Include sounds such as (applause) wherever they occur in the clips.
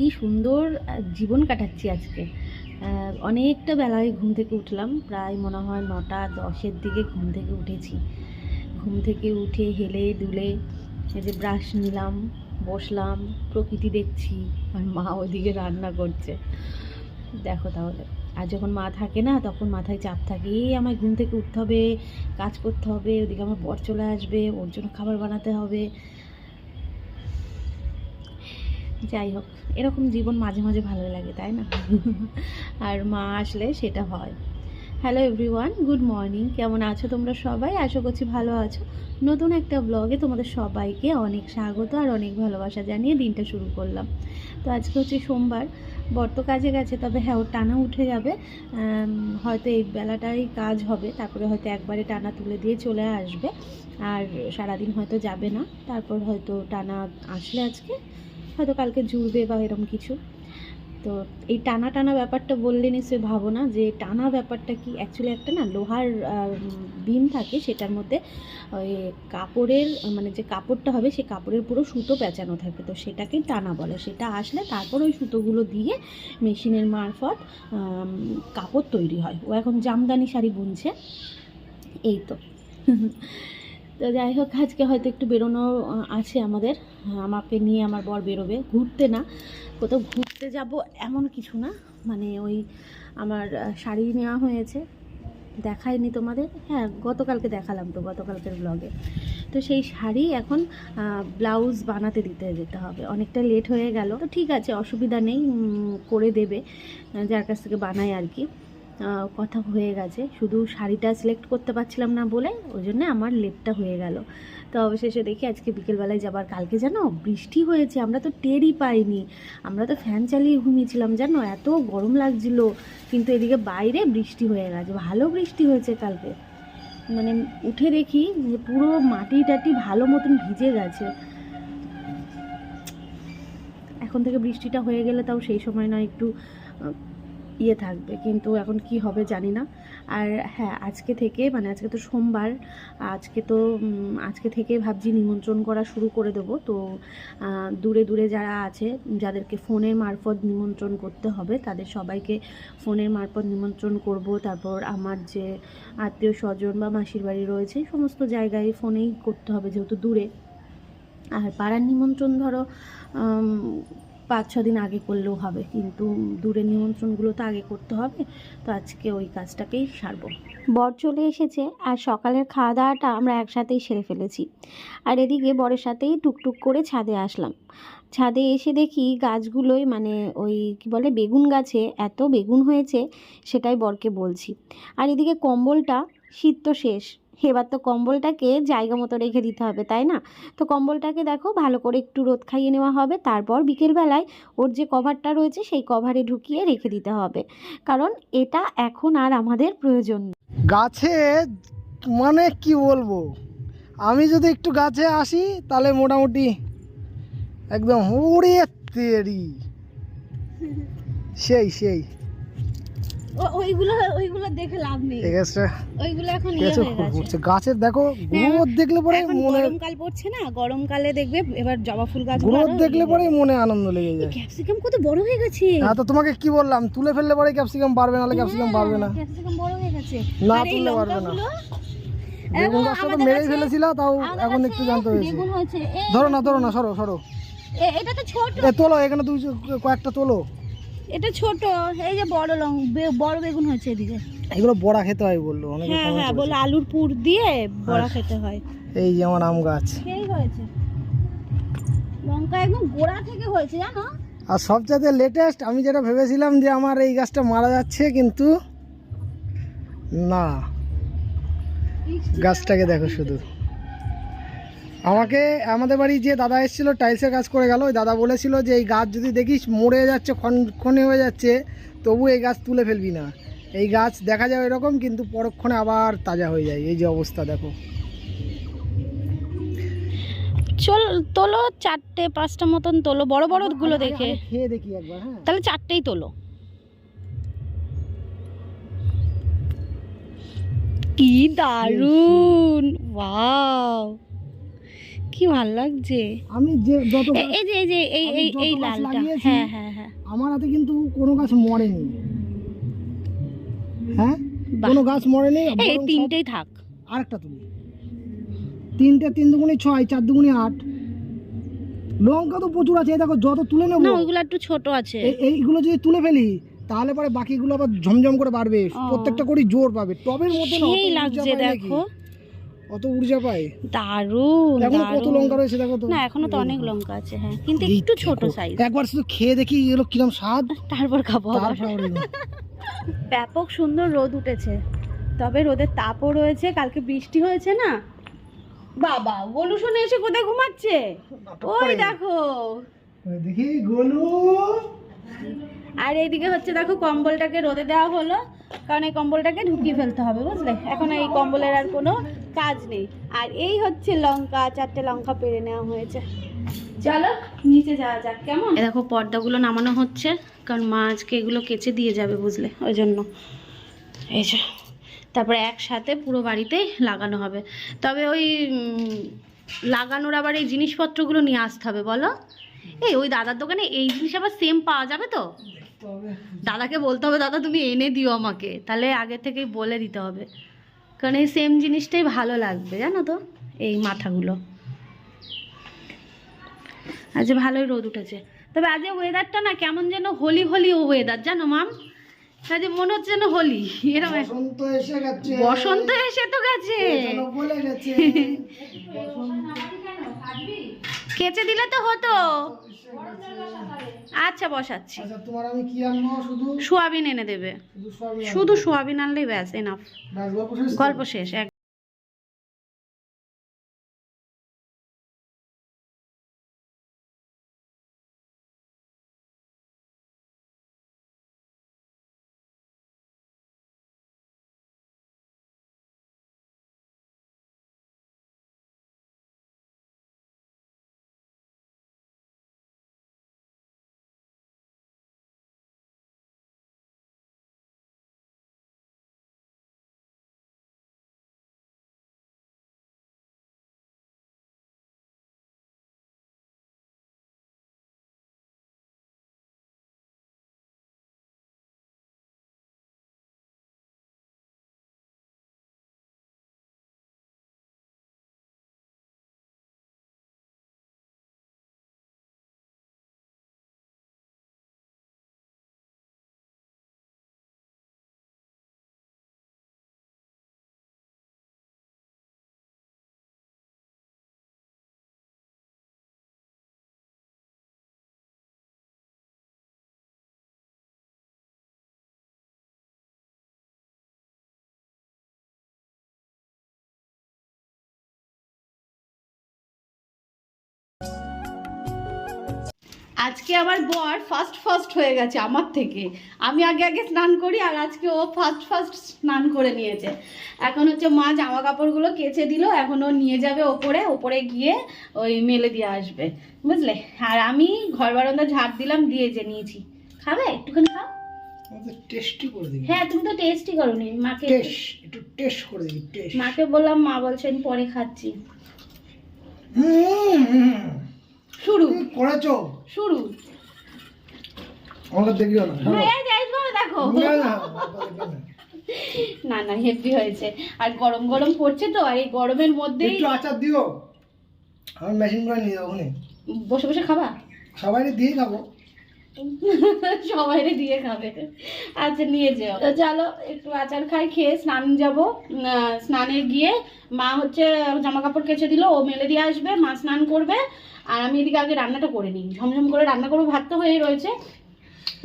কি সুন্দর জীবন কাটাচ্ছি আজকে। অনেকটা বেলায় ঘুম থেকে উঠলাম। প্রায় মনে হয় নটা দশের দিকে ঘুম থেকে উঠেছি। ঘুম থেকে উঠে হেলে দুলে এই যে ব্রাশ নিলাম, বসলাম, প্রকৃতি দেখছি, আর মা ওইদিকে রান্না করছে। দেখো তাহলে, আর যখন মা থাকে না, তখন মাথায় চাপ থাকে, এই আমায় ঘুম থেকে উঠতে হবে, কাজ করতে হবে, ওদিকে আমার বর চলে আসবে, ওর জন্য খাবার বানাতে হবে। যাই হোক এরকম জীবন মাঝে মাঝে ভালো লাগে, তাই না? আর মা আসলে সেটা হয়। হ্যালো এভরিওয়ান গুড মর্নিং কেমন আছো তোমরা সবাই? আশা করছি ভালো আছো। নতুন একটা ব্লগে তোমাদের সবাইকে অনেক স্বাগত আর অনেক ভালোবাসা জানিয়ে দিনটা শুরু করলাম। তো আজকে হচ্ছে সোমবার বর্ত কাজে গেছে, তবে হ্যাঁ ওর টানা উঠে যাবে। হয়তো এই বেলাটাই কাজ হবে, তারপরে হয়তো একবারে টানা তুলে দিয়ে চলে আসবে। আর সারাদিন হয়তো যাবে না, তারপর হয়তো টানা আসলে আজকে। হয়তো কালকে জুড়বে বা এরকম কিছু। তো এই টানা টানা ব্যাপারটা বললে নিশ্চয়ই ভাবো না যে টানা ব্যাপারটা কি অ্যাকচুয়ালি একটা না লোহার বিম থাকে সেটার মধ্যে ওই কাপড়ের মানে যে কাপড়টা হবে সেই কাপড়ের পুরো সুতো পেঁচানো থাকে। তো সেটাকেই টানা বলে। সেটা আসলে তারপর ওই সুতোগুলো দিয়ে মেশিনের মারফত কাপড় তৈরি হয়। ও এখন জামদানি শাড়ি বুনছে। এই তো। (laughs) তো যাই হোক, আজকে হয়তো একটু বেরোনো আছে আমাদের। আমাকে নিয়ে আমার বর বেরোবে। ঘুরতে না, কোথাও ঘুরতে যাব এমন কিছু না। মানে ওই আমার শাড়ি নেওয়া হয়েছে। দেখায়নি তোমাদের? হ্যাঁ গতকালকে দেখালাম তো, গতকালকের ব্লগে তো সেই শাড়ি এখন ব্লাউজ বানাতে দিতে যেতে হবে। অনেকটা লেট হয়ে গেল। তো ঠিক আছে, অসুবিধা নেই করে দেবে। যার কাছ থেকে বানায় আর কি। কথা হয়ে গেছে। শুধু শাড়িটা সিলেক্ট করতে পারছিলাম না বলে ওই জন্য আমার লেটটা হয়ে গেল। তো অবশেষে দেখি আজকে বিকেলবেলায় যাবার কালকে জানো বৃষ্টি হয়েছে, আমরা তো টেরই পাইনি। আমরা তো ফ্যান চালিয়ে ঘুমিয়েছিলাম, জানো? এত গরম লাগছিল, কিন্তু এদিকে বাইরে বৃষ্টি হয়ে গেছে। ভালো বৃষ্টি হয়েছে কালকে। মানে উঠে দেখি যে পুরো মাটি টাটি ভালো মতন ভিজে গেছে। এখন থেকে বৃষ্টিটা হয়ে গেলে তাও সেই সময় না একটু ইয়ে থাকবে, কিন্তু এখন কি হবে জানি না। আর হ্যাঁ আজকে থেকে মানে আজকে তো সোমবার, আজকে তো আজকে থেকে ভাবছি নিমন্ত্রণ করা শুরু করে দেবো। তো দূরে দূরে যারা আছে, যাদেরকে ফোনের মারফত নিমন্ত্রণ করতে হবে, তাদের সবাইকে ফোনের মারফত নিমন্ত্রণ করব। তারপর আমার যে আত্মীয় স্বজন বা মাসির বাড়ি রয়েছে সমস্ত জায়গায় ফোনেই করতে হবে যেহেতু দূরে। আর পাড়ার নিমন্ত্রণ ধরো পাঁচ ছ দিন আগে করলেও হবে। কিন্তু দূরের নিমন্ত্রণগুলো তো আগে করতে হবে। তো আজকে ওই কাজটাকেই সারবো। বর চলে এসেছে আর সকালের খাওয়া দাওয়াটা আমরা একসাথেই সেরে ফেলেছি। আর এদিকে বরের সাথেই টুকটুক করে ছাদে আসলাম। ছাদে এসে দেখি গাছগুলোই মানে ওই কি বলে বেগুন গাছে এত বেগুন হয়েছে সেটাই বরকে বলছি। আর এদিকে কম্বলটা শীত তো শেষ। এবার তো কম্বলটাকে জায়গা মতো রেখে দিতে হবে, তাই না? তো কম্বলটাকে দেখো ভালো করে একটু রোদ খাইয়ে নেওয়া হবে, তারপর বিকেলবেলায় ওর যে কভারটা রয়েছে সেই কভারে ঢুকিয়ে রেখে দিতে হবে। কারণ এটা এখন আর আমাদের প্রয়োজন। গাছে মানে কি বলব? আমি যদি একটু গাছে আসি তাহলে মোটামুটি একদম উড়ে তেরি। সেই সেই। ওইগুলো ওইগুলো দেখে লাভ নেই। ঠিক আছে। ওইগুলো এখন আছে খুব ঘুরছে গাছের দেখো গ্রোথ দেখলে পরে মনে গরমকাল পড়ছে না গরমকালে দেখবে এবার জবা ফুল গাছ গ্রোথ দেখলে পরে মনে আনন্দ লেগে যায়। ক্যাপসিকাম কত বড় হয়ে গেছে। হ্যাঁ তো তোমাকে কি বললাম? তুলে ফেললে পরে ক্যাপসিকাম বাড়বে নাহলে ক্যাপসিকাম বাড়বে না। ক্যাপসিকাম বড় হয়ে গেছে। না তুললে পারবে না। বেগুন গাছটা তো মেরেই ফেলেছিল তাও এখন একটু জানতে হয়েছে। ধরো না ধরো না সরো সরো। এ- এটা তো ছোট। এ তোলো এখানে দুই কয়েকটা তোলো। এটা ছোট এই যে বড় লং বড় বেগুন হয়েছে এদিকে। এগুলো বড়া খেতে হয় বলল অনেকে হ্যাঁ হ্যাঁ। বলে আলুর পুর দিয়ে বড়া আচ্ছা। খেতে হয়। এই যে আমার আম গাছ। সেই হয়েছে। লঙ্কা একদম গোড়া থেকে হয়েছে জানো? আর সবচাইতে লেটেস্ট আমি যেটা ভেবেছিলাম যে আমার এই গাছটা মারা যাচ্ছে কিন্তু না। গাছটাকে দেখো শুধু। আমাকে আমাদের বাড়ি যে দাদা এসেছিল টাইলসের কাজ করে গেল। ওই দাদা বলেছিল যে এই গাছ যদি দেখিস মরে যাচ্ছে ক্ষণ- হয়ে যাচ্ছে তবু এই গাছ তুলে ফেলবি না। এই গাছ দেখা যায় এরকম কিন্তু পরক্ষণে আবার তাজা হয়ে যায়। এই যে অবস্থা দেখো। চল তোলো চারটে পাঁচটা মতন তোলো বড় বড়গুলো দেখে। খেয়ে দেখি একবার হ্যাঁ। তাহলে চারটেই তোলো। কি দারুণ ওয়াও! কি ভালো লাগছে? আমি যে যত এই যে এই যে এই এই এই লালটা। হ্যাঁ হ্যাঁ হ্যাঁ। আমার হাতে কিন্তু কোনো গাছ মরেনি। হ্যাঁ? কোনো গাছ মরেনি এই তিনটেই থাক। আরেকটা তুলি। তিনটে তিন দুগুনি ছয় চার দুগুনি আট। লঙ্কা তো প্রচুর আছে এই দেখো যত তুলে নেব না ওইগুলো একটু ছোট আছে। এইগুলো যদি তুলে ফেলি তাহলে পরে বাকিগুলো আবার ঝমঝম করে বাড়বে। প্রত্যেকটা করে জোর পাবে। টবের ঊর্জা লাগছে দেখো। ঊর্জা পায়? দারুণ এখন কত লঙ্কা রয়েছে দেখো তো? না এখনও তো অনেক লঙ্কা আছে হ্যাঁ। কিন্তু একটু ছোট সাইজ একবার শুধু খেয়ে দেখি এগুলো কিরম স্বাদ। তারপর খাব তারপর ব্যাপক সুন্দর রোদ উঠেছে। তবে রোদের তাপও রয়েছে কালকে বৃষ্টি হয়েছে না? বাবা বলু শুনে এসে কোথায় ঘুমাচ্ছে? ওই দেখো। দেখি গোলু। আর এইদিকে হচ্ছে দেখো কম্বলটাকে রোদে দেওয়া হলো। কারণ এই কম্বলটাকে ঢুকিয়ে ফেলতে হবে বুঝলে? এখন এই কম্বলের আর কোনো কাজ নেই। আর এই হচ্ছে লঙ্কা চারটে লঙ্কা পেরে নেওয়া হয়েছে। চলো নিচে যাওয়া যাক কেমন? দেখো পর্দাগুলো নামানো হচ্ছে কারণ মা আজকে এগুলো কেচে দিয়ে যাবে বুঝলে ওই জন্য। এই যে তারপরে একসাথে পুরো বাড়িতে লাগানো হবে। তবে ওই লাগানোর আবার এই জিনিসপত্রগুলো নিয়ে আসতে হবে বলো। এই ওই দাদার দোকানে এই জিনিস আবার সেম পাওয়া যাবে তো? দাদাকে বলতে হবে দাদা তুমি এনে দিও আমাকে। তাহলে আগে থেকেই বলে দিতে হবে। কারণ এই সেম জিনিসটাই ভালো লাগবে জানো তো এই মাথাগুলো। আজ ভালোই রোদ উঠেছে। তবে আজ ওয়েদারটা না কেমন যেন হোলি হোলি ও ওয়েদার জানো মাম? কাজে মনে হচ্ছে যেন হোলি এরকম বসন্ত এসে গেছে। বসন্ত এসে তো গেছে। বলে গেছে। কেচে দিলে তো হতো। আচ্ছা বসাচ্ছি। আচ্ছা তোমার আমি কি আনব? শুধু সোয়াবিন এনে দেবে। শুধু সোয়াবিন আনলেই ব্যাস এনাফ গল্প শেষ? গল্প শেষ আজকে আবার বর ফার্স্ট ফার্স্ট হয়ে গেছে আমার থেকে। আমি আগে আগে স্নান করি আর আজকে ও ফার্স্ট ফার্স্ট স্নান করে নিয়েছে। এখন হচ্ছে মা জামা কাপড়গুলো কেচে দিল এখন ও নিয়ে যাবে ওপরে ওপরে গিয়ে ওই মেলে দিয়ে আসবে। বুঝলে? আর আমি ঘর বারান্দা ঝাড় দিলাম দিয়ে যে নিয়েছি। খাবে? একটুখানি খাও। আমাদের টেস্টি করে দিবি। হ্যাঁ তুমি তো করোনি। মাকে একটু- টেস্ট একটু করে দিবি টেস্ট মাকে বললাম মা বলছেন পরে খাচ্ছি। হুম। শুরু। করেছ। শুরু। আমাকে দেখিও না। না, এই দেখো। না হেভি হয়েছে। আর গরম গরম পড়ছে তো আর এই গরমের মধ্যেই একটু আচার দিও। আমি মেশিন করে নিয়ে যাব বসে বসে খাবা? সবাই দিয়ে খাব। সবাই দিয়ে খাবে। আচ্ছা নিয়ে যেও। তো চলো একটু আচার খাই খেয়ে স্নান যাব। স্নানে গিয়ে মা হচ্ছে জামা কাপড় কেচে দিল ও মেলে দিয়ে আসবে মা স্নান করবে। আর আমি এদিকে আগে রান্নাটা করে নিই। ঝমঝম করে রান্না করব ভাত তো হয়ে রয়েছে।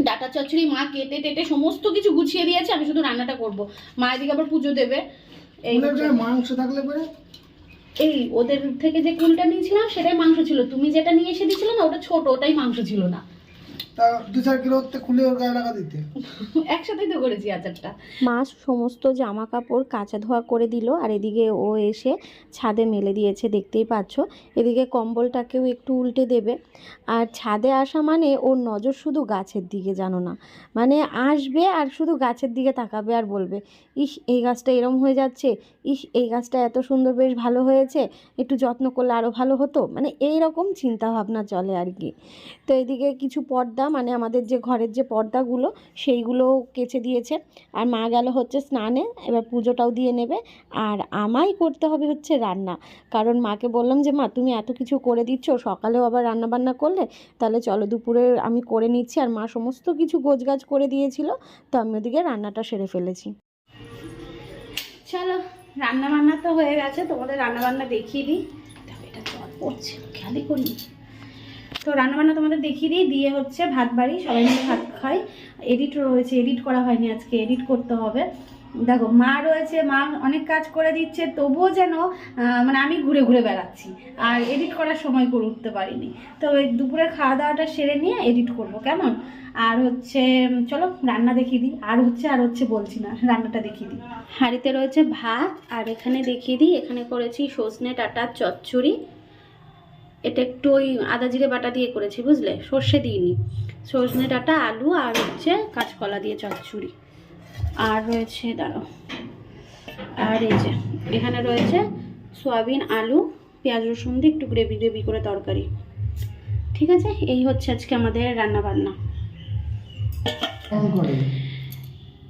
ডাটা চচ্চড়ি মা কেটে টেটে সমস্ত কিছু গুছিয়ে দিয়েছে আমি শুধু রান্নাটা করব। মা এদিকে আবার পুজো দেবে। এই মাংস থাকলে পরে? এই ওদের থেকে যে কুলটা নিয়েছিলাম সেটাই মাংস ছিল। তুমি যেটা নিয়ে এসে দিয়েছিলে না ওটা ছোট ওটাই মাংস ছিল না। তা দু চার কিলো খুলে ওর গায়ে লাগা দিতে। একসাথেই তো করেছি আচারটা। মা সমস্ত জামা কাপড় কাচা ধোয়া করে দিল আর এদিকে ও এসে ছাদে মেলে দিয়েছে দেখতেই পাচ্ছ। এদিকে কম্বলটাকেও একটু উল্টে দেবে। আর ছাদে আসা মানে ওর নজর শুধু গাছের দিকে জানো না। মানে আসবে আর শুধু গাছের দিকে তাকাবে আর বলবে ইস এই গাছটা এরম হয়ে যাচ্ছে। ইস এই গাছটা এত সুন্দর বেশ ভালো হয়েছে। একটু যত্ন করলে আরও ভালো হতো। মানে এই রকম চিন্তা ভাবনা চলে আর কি। তো এদিকে কিছু পর্দা মানে আমাদের যে ঘরের যে পর্দাগুলো সেইগুলো কেচে দিয়েছে। আর মা গেল হচ্ছে স্নানে, এবার পুজোটাও দিয়ে নেবে। আর আমাই করতে হবে হচ্ছে রান্না। কারণ মাকে বললাম যে, মা, তুমি এত কিছু করে দিচ্ছ, সকালেও আবার রান্না বান্না করলে? তাহলে চলো দুপুরে আমি করে নিচ্ছি। আর মা সমস্ত কিছু গোছগাছ করে দিয়েছিল, তো আমি ওদিকে রান্নাটা সেরে ফেলেছি। চলো রান্না বান্না তো হয়ে গেছে, তোমাদের রান্না বান্না দেখিয়ে দিই। তবে এটা জল পড়ছে খেয়ালই করি তো রান্নাবান্না তোমাদের দেখিয়ে দিই। দিয়ে হচ্ছে ভাত বাড়ি, সবাই মিলে ভাত খাই। এডিট রয়েছে এডিট করা হয়নি আজকে এডিট করতে হবে। দেখো, মা রয়েছে, মা অনেক কাজ করে দিচ্ছে, তবুও যেন মানে আমি ঘুরে ঘুরে বেড়াচ্ছি। আর এডিট করার সময় করে উঠতে পারিনি। তো দুপুরে খাওয়া দাওয়াটা সেরে নিয়ে এডিট করব, কেমন? আর হচ্ছে, চলো, রান্না দেখিয়ে দিই। আর হচ্ছে আর হচ্ছে বলছি না, রান্নাটা দেখিয়ে দিই। হাঁড়িতে রয়েছে ভাত, আর এখানে দেখিয়ে দিই, এখানে করেছি সজনে ডাঁটার চচ্চড়ি। এটা একটু ওই আদা জিরে বাটা দিয়ে করেছি, বুঝলে? সর্ষে দিইনি। সজনে ডাটা, আলু আর হচ্ছে কাঁচকলা দিয়ে চচ্চড়ি। আর রয়েছে দাঁড়ো আর এই যে, এখানে রয়েছে সয়াবিন, আলু, পেঁয়াজ রসুন দিয়ে একটু গ্রেভি গ্রেভি করে তরকারি। ঠিক আছে? এই হচ্ছে আজকে আমাদের রান্না বান্না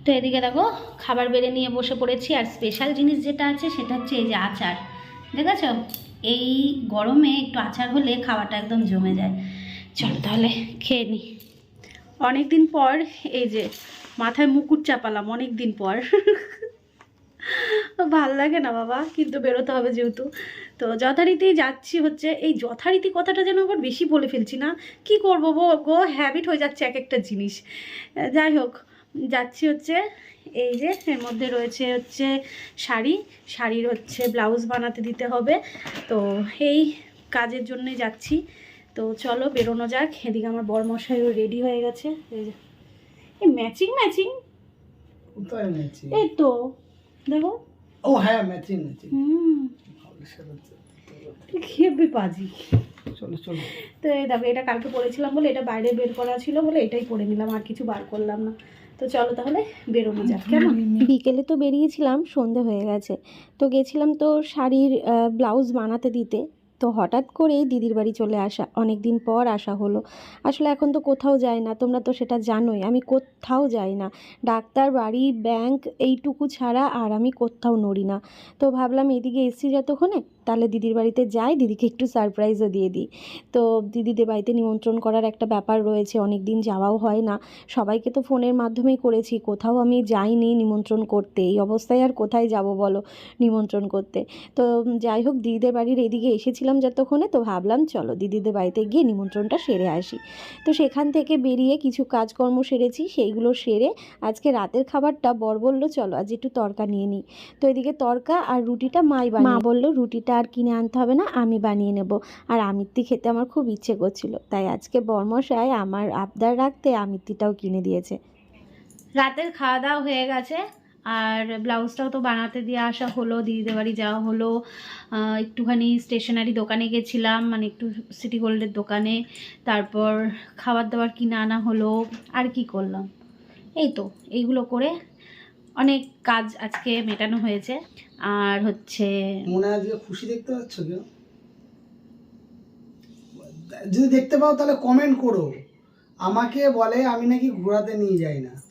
তো এদিকে দেখো, খাবার বেড়ে নিয়ে বসে পড়েছি, আর স্পেশাল জিনিস যেটা আছে সেটা হচ্ছে এই যে আচার। দেখেছ? এই গরমে একটু আচার হলে খাওয়াটা একদম জমে যায়। চলো তাহলে খেয়ে নিই অনেক দিন পর এই যে মাথায় মুকুট চাপালাম অনেক দিন পর। (laughs) ভালো লাগে না বাবা, কিন্তু বেরোতে হবে যেহেতু। তো যথারীতি যাচ্ছি হচ্ছে, এই যথারীতি কথাটা যেন আবার বেশি বলে ফেলছি না। কি করব গো গো হ্যাবিট হয়ে যাচ্ছে এক একটা জিনিস। যাই হোক যাচ্ছি হচ্ছে এই যে এর মধ্যে রয়েছে হচ্ছে শাড়ি। শাড়ির হচ্ছে ব্লাউজ বানাতে দিতে হবে। তো এই কাজের জন্যই যাচ্ছি। তো চলো বেরোনো যাক। এদিকে আমার বরমশাইও রেডি হয়ে গেছে। এই যে এই ম্যাচিং ম্যাচিং এই তো দেখো। ও হ্যাঁ ম্যাচিং ম্যাচিং হুম। খেপে পাজি? চলো চলো। তো এই দেখো এটা কালকে পরেছিলাম বলে এটা বাইরে বের করা ছিল বলে এটাই পরে নিলাম আর কিছু বার করলাম না। তো চলো তাহলে বেরোনো যাক কেমন? বিকেলে তো বেরিয়েছিলাম, সন্ধে হয়ে গেছে। তো গেছিলাম তো শাড়ির ব্লাউজ বানাতে দিতে। তো হঠাৎ করেই দিদির বাড়ি চলে আসা অনেক দিন পর আসা হলো। আসলে এখন তো কোথাও যায় না, তোমরা তো সেটা জানোই, আমি কোথাও যাই না। ডাক্তার, বাড়ি, ব্যাংক, এইটুকু ছাড়া আর আমি কোথাও নড়ি না। তো ভাবলাম এদিকে এসছি যতক্ষণে তাহলে দিদির বাড়িতে যাই, দিদিকে একটু সারপ্রাইজও দিয়ে দিই। তো দিদিদের বাড়িতে নিমন্ত্রণ করার একটা ব্যাপার রয়েছে অনেক দিন যাওয়াও হয় না। সবাইকে তো ফোনের মাধ্যমেই করেছি, কোথাও আমি যাইনি নিমন্ত্রণ করতে। এই অবস্থায় আর কোথায় যাব বলো নিমন্ত্রণ করতে? তো যাই হোক, দিদিদের বাড়ির এদিকে এসেছিলাম যতক্ষণে, তো ভাবলাম চলো দিদিদের বাড়িতে গিয়ে নিমন্ত্রণটা সেরে আসি। তো সেখান থেকে বেরিয়ে কিছু কাজকর্ম সেরেছি, সেইগুলো সেরে আজকে রাতের খাবারটা বর বলল, চলো আজ একটু তরকা নিয়ে নিই তো এদিকে তরকা আর রুটিটা মাই মা বলল, রুটিটা আর কিনে আনতে হবে না, আমি বানিয়ে নেব। আর আমিত্তি খেতে আমার খুব ইচ্ছে করছিল, তাই আজকে বর্মশাই আমার আবদার রাখতে আমিত্তিটাও কিনে দিয়েছে। রাতের খাওয়া দাওয়া হয়ে গেছে, আর ব্লাউজটাও তো বানাতে দিয়ে আসা হলো, দিদিদের বাড়ি যাওয়া হলো। একটুখানি স্টেশনারি দোকানে গেছিলাম মানে একটু সিটি গোল্ডের দোকানে। তারপর খাবার দাবার কিনে আনা হলো, আর কি করলাম? এই তো, এইগুলো করে অনেক কাজ আজকে মেটানো হয়েছে। আর হচ্ছে মনে আজকে খুশি দেখতে পাচ্ছ কেউ? যদি দেখতে পাও তাহলে কমেন্ট করো। আমাকে বলে আমি নাকি ঘোরাতে নিয়ে যাই না।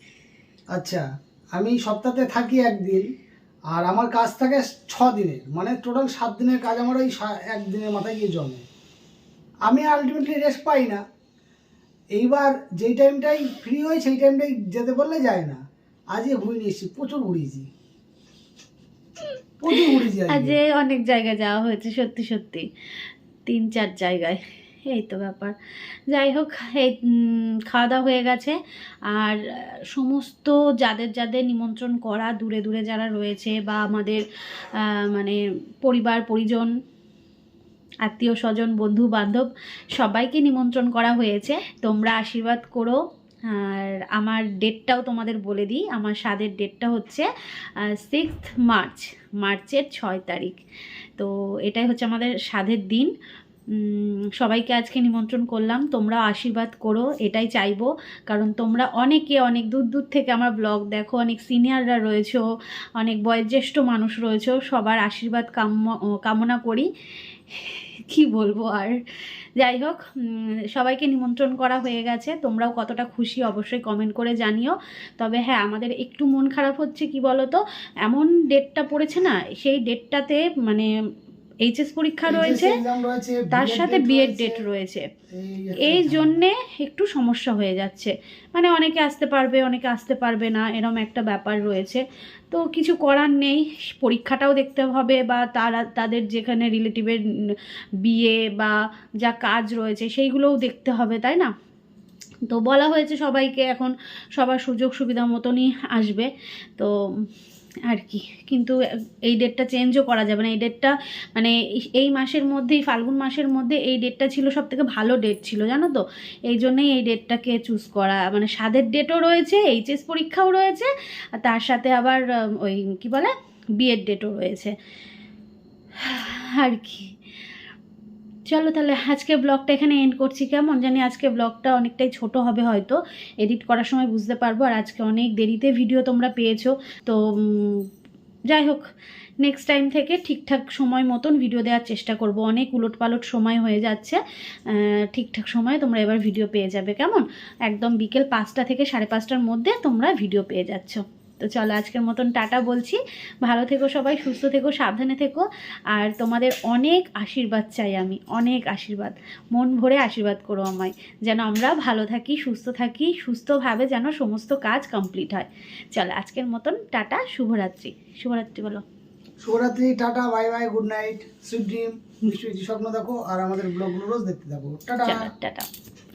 আচ্ছা আমি সপ্তাহে থাকি একদিন, আর আমার কাজ থাকে ছ দিনের। মানে টোটাল সাত দিনের কাজ আমার ওই একদিনের মাথায় গিয়ে জমে। আমি আলটিমেটলি রেস্ট পাই না। এইবার যেই টাইমটাই ফ্রি হই, সেই টাইমটাই যেতে বললে যায় না। আজকে ঘুরে নিয়ে প্রচুর ঘুরিয়েছি প্রচুর আজকে। আজকে অনেক জায়গায় যাওয়া হয়েছে, সত্যি সত্যি। তিন, চার জায়গায়। এই তো ব্যাপার। যাই হোক, এই খাওয়া দাওয়া হয়ে গেছে। আর, সমস্ত যাদের যাদের নিমন্ত্রণ করা দূরে দূরে যারা রয়েছে বা আমাদের মানে পরিবার, পরিজন, আত্মীয় স্বজন বন্ধু বান্ধব সবাইকে নিমন্ত্রণ করা হয়েছে। তোমরা আশীর্বাদ করো। আর আমার ডেটটাও তোমাদের বলে দিই। আমার স্বাদের ডেটটা হচ্ছে সিক্সথ মার্চ মার্চের ছয় তারিখ। তো এটাই হচ্ছে আমাদের স্বাদের দিন। সবাইকে আজকে নিমন্ত্রণ করলাম। তোমরা আশীর্বাদ করো, এটাই চাইব। কারণ তোমরা অনেকে, অনেক দূর দূর থেকে আমার ব্লগ দেখো, অনেক সিনিয়ররা রয়েছো, অনেক বয়োজ্যেষ্ঠ মানুষ রয়েছো, সবার আশীর্বাদ কাম্য কামনা করি। কি বলব আর? যাই হোক সবাইকে নিমন্ত্রণ করা হয়ে গেছে। তোমরাও কতটা খুশি অবশ্যই কমেন্ট করে জানিও। তবে হ্যাঁ আমাদের একটু মন খারাপ হচ্ছে কি বলো তো এমন ডেটটা পড়েছে না, সেই ডেটটাতে মানে এইচএস পরীক্ষা রয়েছে তার সাথে বিএড ডেট রয়েছে এই এই জন্যে একটু সমস্যা হয়ে যাচ্ছে। মানে অনেকে আসতে পারবে অনেকে আসতে পারবে না এরম একটা ব্যাপার রয়েছে। তো কিছু করার নেই পরীক্ষাটাও দেখতে হবে বা তারা তাদের যেখানে রিলেটিভের বিয়ে বা যা কাজ রয়েছে সেইগুলোও দেখতে হবে তাই না? তো বলা হয়েছে সবাইকে এখন সবার সুযোগ সুবিধা মতনই আসবে। তো আর কি কিন্তু এই ডেটটা চেঞ্জও করা যাবে না। এই ডেটটা মানে এই- মাসের মধ্যেই, ফাল্গুন মাসের মধ্যে এই ডেটটা ছিল সব থেকে ভালো ডেট ছিল, জানো তো? এই জন্যেই এই ডেটটাকে চুজ করা। মানে স্বাদের ডেটও রয়েছে এইচএস পরীক্ষাও রয়েছে, আর তার সাথে আবার ওই কি বলে? বিএড ডেটও রয়েছে। আর কি চলো তাহলে আজকে ব্লগটা এখানে এন্ড করছি। কেমন জানি আজকে ব্লগটা অনেকটাই ছোট হবে হয়তো। এডিট করার সময় বুঝতে পারব। আর আজকে অনেক দেরিতে ভিডিও তোমরা পেয়েছ। তো যাই হোক নেক্সট টাইম থেকে ঠিকঠাক সময় মতন ভিডিও দেওয়ার চেষ্টা করব। অনেক উলট পালট সময় হয়ে যাচ্ছে। ঠিকঠাক সময়ে তোমরা এবার ভিডিও পেয়ে যাবে। কেমন? একদম বিকেল পাঁচটা থেকে সাড়ে পাঁচটার মধ্যে তোমরা ভিডিও পেয়ে যাচ্ছ। তো চলো আজকের মতন টাটা বলছি। ভালো থেকো সবাই সুস্থ থেকো সাবধানে থেকো। আর তোমাদের অনেক আশীর্বাদ চাই আমি অনেক আশীর্বাদ। মন ভরে আশীর্বাদ করো আমায় যেন আমরা ভালো থাকি সুস্থ থাকি সুস্থভাবে যেন সমস্ত কাজ কমপ্লিট হয়। চলো আজকের মতন টাটা শুভরাত্রি। শুভরাত্রি বলো। শুভরাত্রি tata bye bye good night sweet dream মিষ্টি স্বপ্ন দেখো আর আমাদের ব্লগগুলো রোজ দেখতে থাকো। টাটা। টাটা।